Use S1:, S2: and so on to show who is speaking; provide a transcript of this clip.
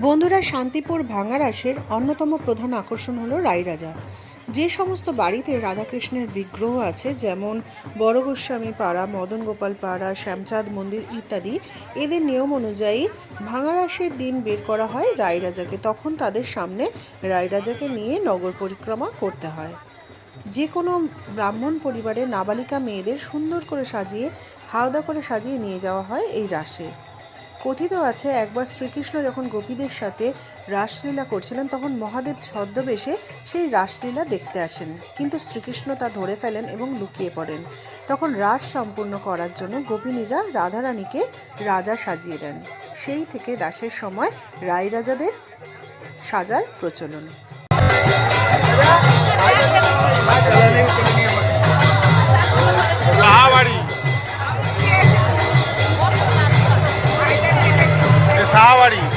S1: বন্ধুরা শান্তিপুর ভাঙারাসের অন্যতম প্রধান আকর্ষণ হলো রায়রাজা। যে সমস্ত বাড়িতে রাধাকৃষ্ণের বিগ্রহ আছে, যেমন বড় গোস্বামী পাড়া, মদন গোপাল পাড়া, শ্যামচাঁদ মন্দির ইত্যাদি, এদের নিয়ম অনুযায়ী ভাঙারাসের দিন বের করা হয় রায়রাজাকে। তখন তাদের সামনে রায়রাজাকে নিয়ে নগর পরিক্রমা করতে হয়। যে কোনো ব্রাহ্মণ পরিবারে নাবালিকা মেয়েদের সুন্দর করে সাজিয়ে, হাওদা করে সাজিয়ে নিয়ে যাওয়া হয় এই রাসে। কথিত আছে, একবার শ্রীকৃষ্ণ যখন গোপীদের সাথে রাসলীলা করছিলেন, তখন মহাদেব ছদ্মবেশে সেই রাসলীলা দেখতে আসেন। কিন্তু শ্রীকৃষ্ণ তা ধরে ফেলেন এবং লুকিয়ে পড়েন। তখন রাস সম্পূর্ণ করার জন্য গোপিনীরা রাধারানীকে রাজা সাজিয়ে দেন। সেই থেকে রাসের সময় রায় রাজাদের সাজার প্রচলন।
S2: final ali.